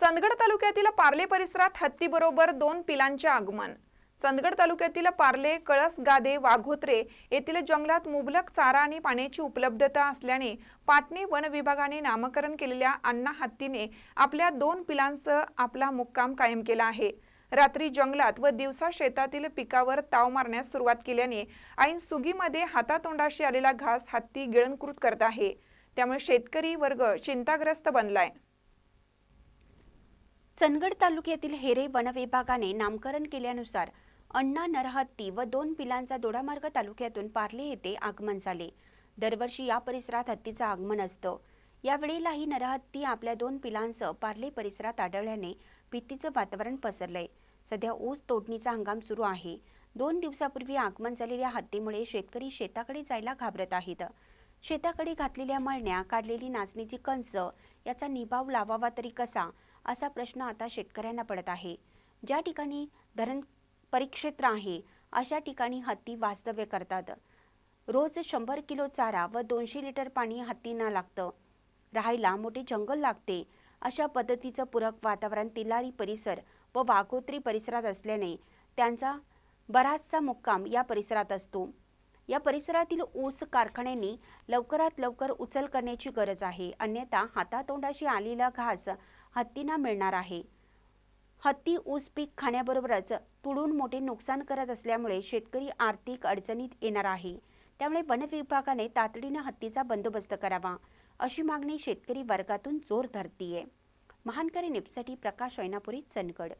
चंदगड तालुक्यातील पार्ले परिसरात हत्तीबरोबर दोन पिलांचे आगमन. चंदगड तालुक्यातील पार्ले कळस गादे वाघोत्रे येथील जंगलात मुबलक चारा आणि पाण्याची उपलब्धता असल्याने पाटणी वन विभागाने नामकरण केलेल्या अण्णा हत्तीने आपल्या दोन पिलांसह आपला मुक्काम कायम केला आहे. रात्री जंगलात व दिवसा शेतातील पिकावर ताव मारण्यास सुरुवात केल्याने ऐन सुगीमध्ये हातातोंडाशी आलेला घास हत्ती गिळंकृत करत आहे. त्यामुळे शेतकरी वर्ग चिंताग्रस्त बनलाय. चंदगड तालुक्यातील हेरे वनविभागाने नामकरण केल्यानुसार अण्णा नरहत्ती व दोन पिलांचा दोडामार्ग तालुक्यातून पार्ले येथे आगमन झाले. दरवर्षी या परिसरात हत्तीचं आगमन असतं. यावेळेलाही नरहत्ती आपल्या दोन पिलांसह पार्ले परिसरात आढळल्याने भीतीचं वातावरण पसरलंय. सध्या ऊस तोडणीचा हंगाम सुरू आहे. दोन दिवसापूर्वी आगमन झालेल्या हत्तीमुळे शेतकरी शेताकडे जायला घाबरत आहेत. शेताकडे घातलेल्या मळण्या काढलेली नाचणीची कंस याचा निभाव लावावा तरी कसा? असा प्रश्न आता शेतकऱ्यांना पडत आहे. ज्या ठिकाणी धरण परिक्षेत्र आहे अशा ठिकाणी हत्ती वास्तव्य करतात. रोज शंभर किलो चारा व दोनशे लिटर पाणी हत्तींना लागतं. राहायला मोठे जंगल लागते. अशा पद्धतीचं पूरक वातावरण तिलारी परिसर व वाघोत्री परिसरात असल्याने त्यांचा बराचसा मुक्काम या परिसरात असतो. या परिसरातील ऊस कारखान्यांनी लवकरात लवकर उचल करण्याची गरज आहे. अन्यथा हातातोंडाशी आलेला घास हत्तींना मिळणार आहे. हत्ती ऊस पीक खाण्याबरोबरच तुडून मोठे नुकसान करत असल्यामुळे शेतकरी आर्थिक अडचणीत येणार आहे. त्यामुळे वन विभागाने तातडीनं हत्तीचा बंदोबस्त करावा अशी मागणी शेतकरी वर्गातून जोर धरतीये. महानकरी निपसाठी प्रकाश ऐनापुरी चनगड